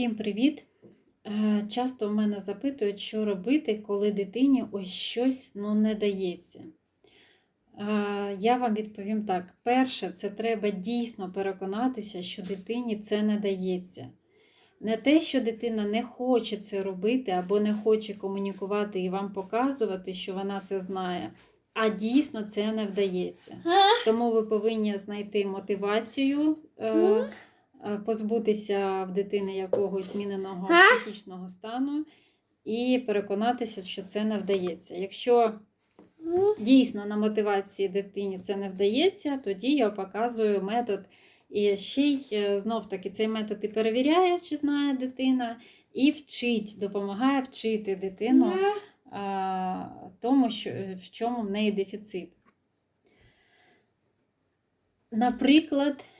Всім привіт! Е, Часто в мене запитують, що робити, коли дитині ось щось ну, не дається. Е, Я вам відповім так: перше, це треба дійсно переконатися, що дитині це не дається. Не те, що дитина не хоче це робити або не хоче комунікувати і вам показувати, що вона це знає, а дійсно це не вдається. Тому ви повинні знайти мотивацію. Е, е, позбутися в дитини якогось зміненого психічного стану і переконатися, що це не вдається. Якщо дійсно на мотивації дитині це не вдається, тоді я показую метод. І ще й е, знов таки цей метод і перевіряє, чи знає дитина, і вчить, допомагає вчити дитину а, тому, що, в чому в неї дефіцит. Наприклад, е,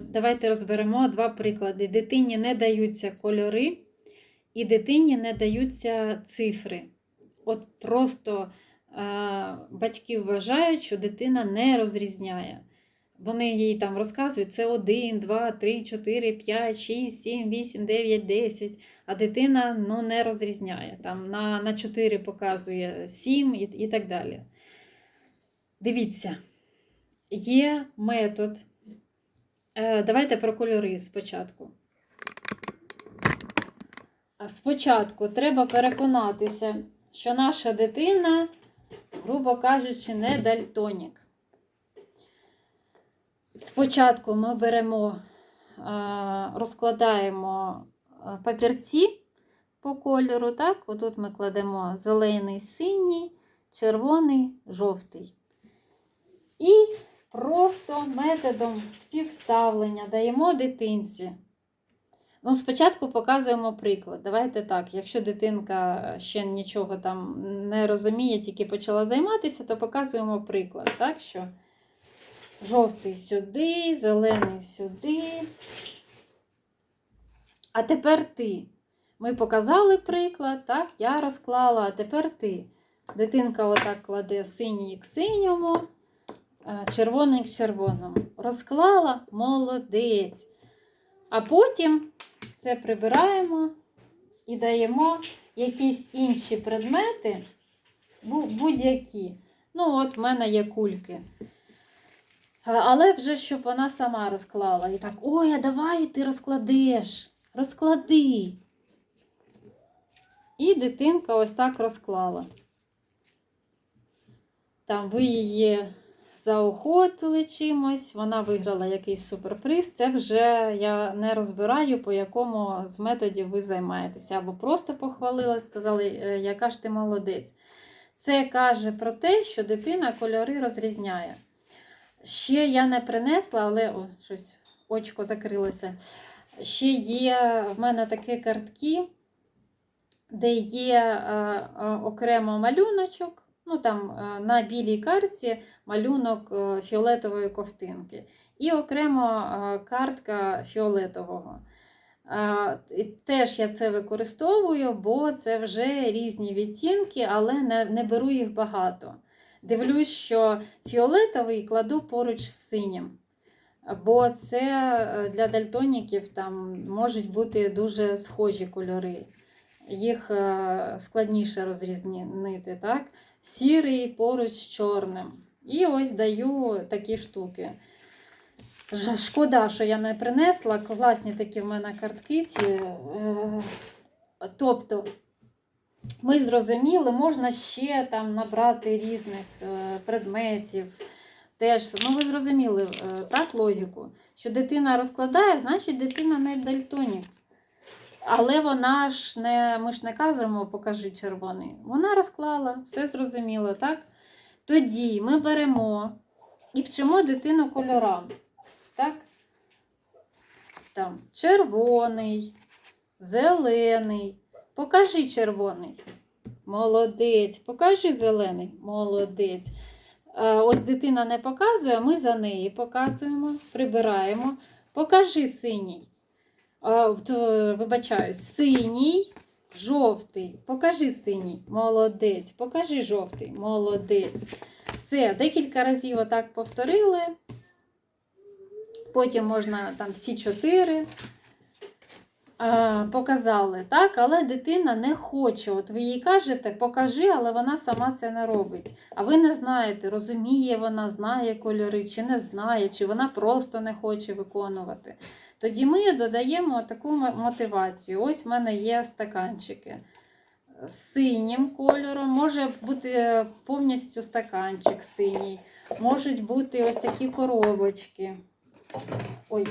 давайте розберемо два приклади. Дитині не даються кольори, і дитині не даються цифри. От просто е, батьки вважають, що дитина не розрізняє. Вони їй там розказують, це 1, 2, 3, 4, 5, 6, 7, 8, 9, 10, а дитина ну, не розрізняє. Там на, на 4 показує 7 і, і так далі. Дивіться, є метод. Е, Давайте про кольори спочатку. Спочатку треба переконатися, що наша дитина, грубо кажучи, не дальтонік. Спочатку ми беремо, розкладаємо папірці по кольору. Так? Отут ми кладемо зелений, синій, червоний, жовтий. І просто методом співставлення даємо дитинці. Ну, спочатку показуємо приклад. Давайте так, якщо дитинка ще нічого там не розуміє, тільки почала займатися, то показуємо приклад. Так, що жовтий сюди, зелений сюди. А тепер ти. Ми показали приклад, так, я розклала, а тепер ти. Дитинка отак кладе синій к синьому, червоний к червоному. Розклала молодець. А потім це прибираємо і даємо якісь інші предмети, будь-які. Ну, от в мене є кульки. Але вже щоб вона сама розклала. І так, ой, а давай ти розкладеш. Розклади. І дитинка ось так розклала. Там ви її заохотили чимось, вона виграла якийсь суперприз. Це вже я не розбираю, по якому з методів ви займаєтеся. Або просто похвалили, сказали, «Е, яка ж ти молодець. Це каже про те, що дитина кольори розрізняє. Ще я не принесла, але о, щось очко закрилося. Ще є в мене такі картки, де є е, е, окремо малюночок. Ну, там е, на білій карті малюнок е, фіолетової ковтинки. І окремо е, картка фіолетового. Теж я це використовую, бо це вже різні відтінки, але не, беру їх багато. Дивлюсь, що фіолетовий кладу поруч з синім. Бо це для дальтоніків там можуть бути дуже схожі кольори. Їх складніше розрізнити. так? Сірий поруч з чорним. І ось даю такі штуки. Шкода, що я не принесла. Класні такі в мене картки. Ці. е, Тобто, ми зрозуміли, можна ще там набрати різних е, предметів. Теж, ну ви зрозуміли е, так, логіку, що дитина розкладає, значить дитина не дальтонік. Але вона ж не, ми ж не кажемо, покажи червоний. Вона розклала, все зрозуміло, так? Тоді ми беремо і вчимо дитину кольорам. Так? Там червоний, зелений. Покажи червоний. Молодець. Покажи зелений. Молодець. Ось дитина не показує, ми за неї показуємо, прибираємо. Покажи синій. То, Вибачаюсь, синій, жовтий. Покажи синій. Молодець. Покажи жовтий. Молодець. Все, декілька разів отак повторили. Потім можна там всі чотири. показали, так, але дитина не хоче. От ви їй кажете, покажи, але вона сама це не робить. А ви не знаєте, розуміє вона, знає кольори, чи не знає, чи вона просто не хоче виконувати. Тоді ми додаємо таку мотивацію. Ось в мене є стаканчики з синім кольором, може бути повністю стаканчик синій, можуть бути ось такі коробочки. Ой,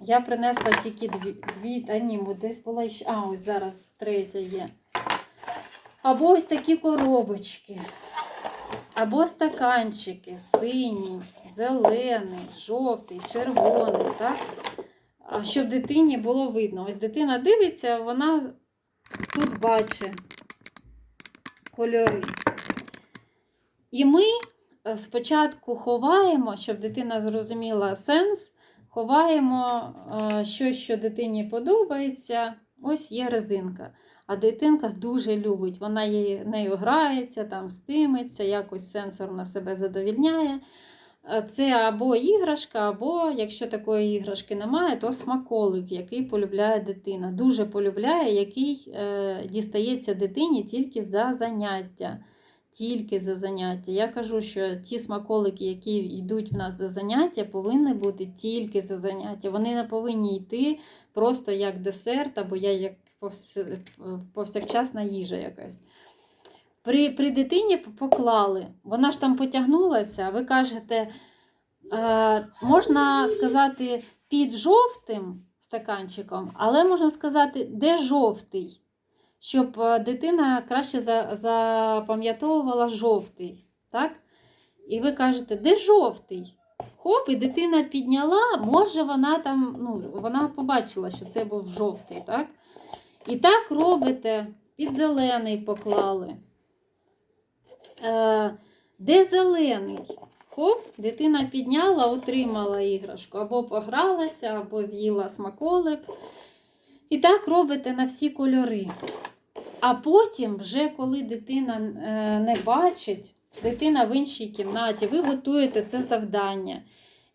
я принесла тільки дві, дві та ні, десь була ще. А, ось зараз третя є. Або ось такі коробочки. Або стаканчики синій, зелений, жовтий, червоний, так? Щоб дитині було видно. Ось дитина дивиться, вона тут бачить кольори. І ми е, спочатку ховаємо, щоб дитина зрозуміла сенс, ховаємо е, щось, що дитині подобається. Ось є резинка. А дитинка дуже любить, вона нею грається, там стиметься, якось сенсорно себе задовільняє. Е, Це або іграшка, або якщо такої іграшки немає, то смаколик, який полюбляє дитина. Дуже полюбляє, який е, дістається дитині тільки за заняття. Тільки за заняття. Я кажу, що ті смаколики, які йдуть в нас за заняття, повинні бути тільки за заняття. Вони не повинні йти просто як десерт, або я як повсякчасна їжа якась. При, при дитині поклали, вона ж там потягнулася, ви кажете, е, можна сказати під жовтим стаканчиком, але можна сказати, де жовтий, щоб е, дитина краще запам'ятовувала жовтий. Так? І ви кажете, де жовтий? Хоп, і дитина підняла, може вона там, ну, вона побачила, що це був жовтий. так? І так робите, під зелений поклали. Е, де зелений? Хоп, дитина підняла, отримала іграшку. Або погралася, або з'їла смаколик. І так робите на всі кольори. А потім, вже коли дитина е, не бачить, дитина в іншій кімнаті, ви готуєте це завдання.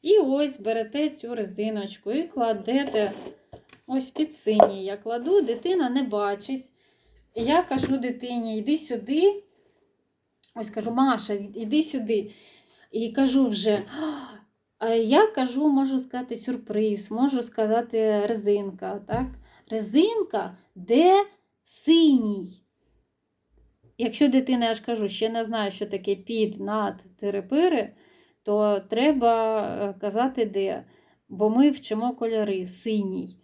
І ось берете цю резиночку і кладете ось під синій. Я кладу, дитина не бачить. Я кажу дитині, йди сюди. Ось кажу, Маша, йди сюди. І кажу вже, я кажу, можу сказати сюрприз, можу сказати резинка. так? Резинка, де синій. Якщо дитина, я ж кажу, ще не знає, що таке під, над, терепири, то треба е, казати де. Бо ми вчимо кольори синій.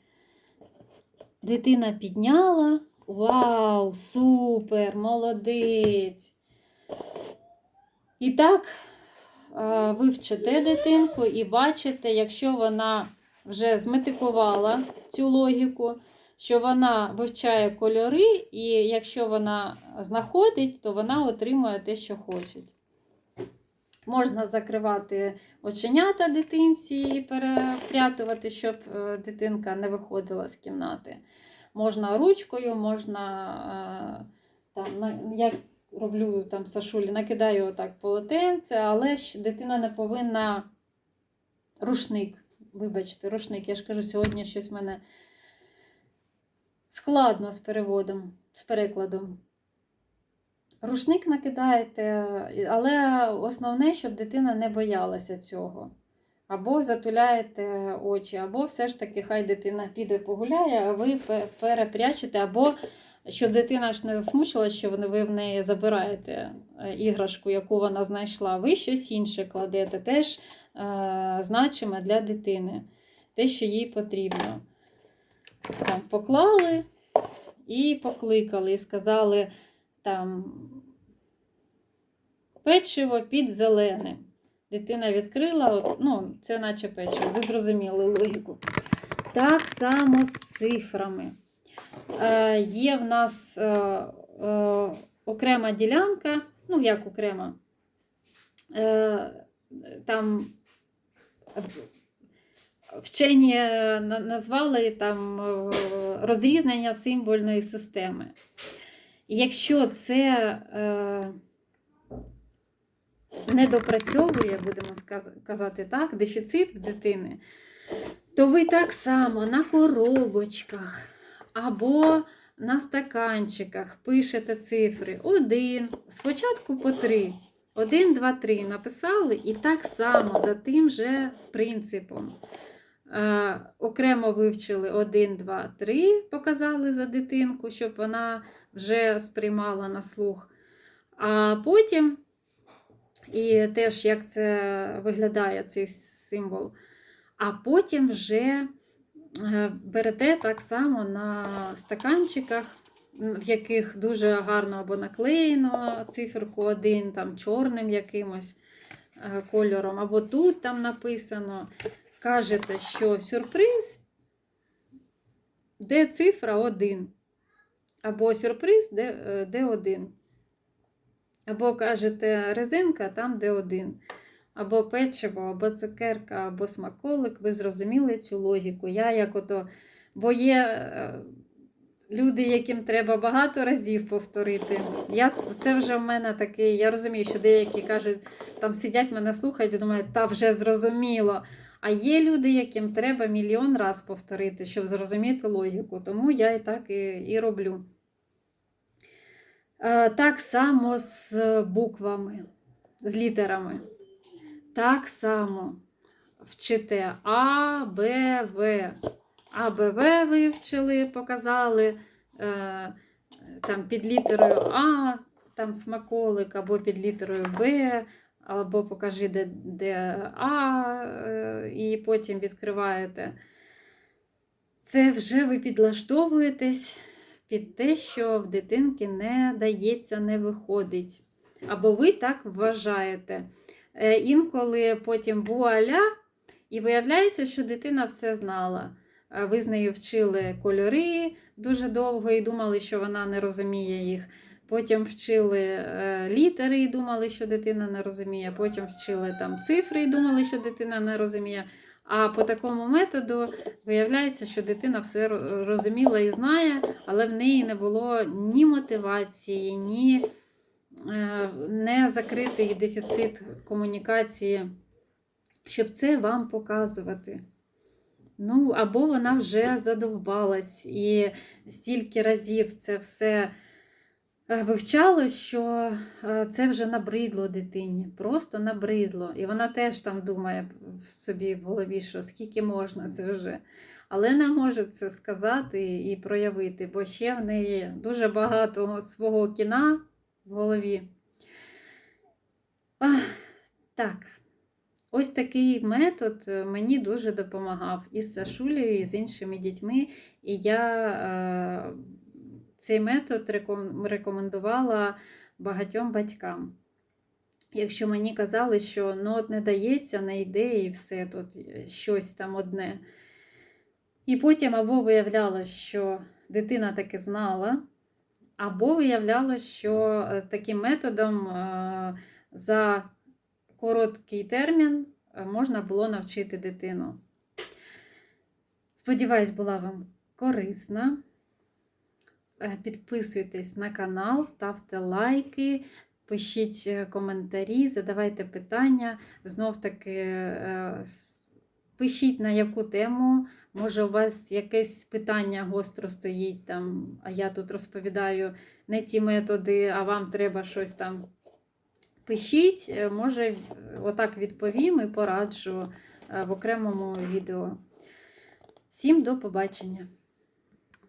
Дитина підняла. Вау, супер, молодець! І так, ви вчите дитинку і бачите, якщо вона вже зметикувала цю логіку, що вона вивчає кольори, і якщо вона знаходить, то вона отримує те, що хоче. Можна закривати оченята дитинці і перепрятувати, щоб е, дитинка не виходила з кімнати. Можна ручкою, можна е, там, на- я роблю там Сашулі, накидаю отак полотенце, але ж дитина не повинна рушник. Вибачте, рушник. Я ж кажу, сьогодні щось в мене складно з переводом, з перекладом. Рушник накидаєте, але основне, щоб дитина не боялася цього. Або затуляєте очі, або все ж таки, хай дитина піде погуляє, а ви перепрячете, або щоб дитина ж не засмучила, що ви в неї забираєте е, іграшку, яку вона знайшла, ви щось інше кладете, теж е, значиме для дитини, те, що їй потрібно. Там поклали і покликали, і сказали там печиво під зеленим. Дитина відкрила, от, ну, це наче печиво, ви зрозуміли логіку. Так само з цифрами. Е, є в нас е, е, окрема ділянка, ну як окрема, там вчені назвали там розрізнення символьної системи. Якщо це не допрацьовує, будемо казати так, дефіцит в дитини, то ви так само на коробочках або на стаканчиках пишете цифри 1, спочатку по 3. 1, 2, 3 написали і так само за тим же принципом. Е, окремо вивчили 1, 2, 3, показали за дитинку, щоб вона вже сприймала на слух. А потім, і теж як це виглядає цей символ, а потім вже берете так само на стаканчиках, в яких дуже гарно або наклеєно циферку 1, там чорним якимось е, кольором, або тут там написано. Кажете, що сюрприз, де цифра 1, або сюрприз, де, е, де 1. Або кажете резинка там, де 1. Або печиво, або цукерка, або смаколик. Ви зрозуміли цю логіку. Я як ото, бо є е, люди, яким треба багато разів повторити. Я, це вже в мене такий, я розумію, що деякі кажуть, там сидять, мене слухають і думають, та вже зрозуміло. А є люди, яким треба мільйон раз повторити, щоб зрозуміти логіку. Тому я і так і, і роблю. Е, Так само з буквами, з літерами. Так само вчите А, Б, В. А, Б, В вивчили, показали е, там під літерою А, там смаколик, або під літерою Б, або покажи, де, де А, е, і потім відкриваєте. Це вже ви підлаштовуєтесь під те, що в дитинки не дається, не виходить. Або ви так вважаєте. Е, Інколи потім вуаля, і виявляється, що дитина все знала. Е, Ви з нею вчили кольори дуже довго і думали, що вона не розуміє їх. Потім вчили е, літери і думали, що дитина не розуміє. Потім вчили там цифри і думали, що дитина не розуміє. А по такому методу виявляється, що дитина все розуміла і знає, але в неї не було ні мотивації, ні не закритий дефіцит комунікації, щоб це вам показувати. Ну, або вона вже задовбалась і стільки разів це все е, вивчало, що е, це вже набридло дитині. Просто набридло. І вона теж там думає в собі в голові, що скільки можна це вже. Але не може це сказати і проявити, бо ще в неї дуже багато свого кіна в голові. Ах, так. Ось такий метод е, мені дуже допомагав і з Сашулею, і з іншими дітьми. І я е, цей метод рекомендувала багатьом батькам. Якщо мені казали, що ну, от не дається, не йде і все тут щось там одне. І потім або виявлялося, що дитина таки знала, або виявлялося, що е, таким методом е, за короткий термін е, можна було навчити дитину. Сподіваюсь, була вам корисна. Підписуйтесь на канал, ставте лайки, пишіть коментарі, задавайте питання. Знов таки пишіть на яку тему. Може, у вас якесь питання гостро стоїть там, а я тут розповідаю не ті методи, а вам треба щось там Пишіть, е, може, е, отак відповім і пораджу е, в окремому відео. Всім до побачення!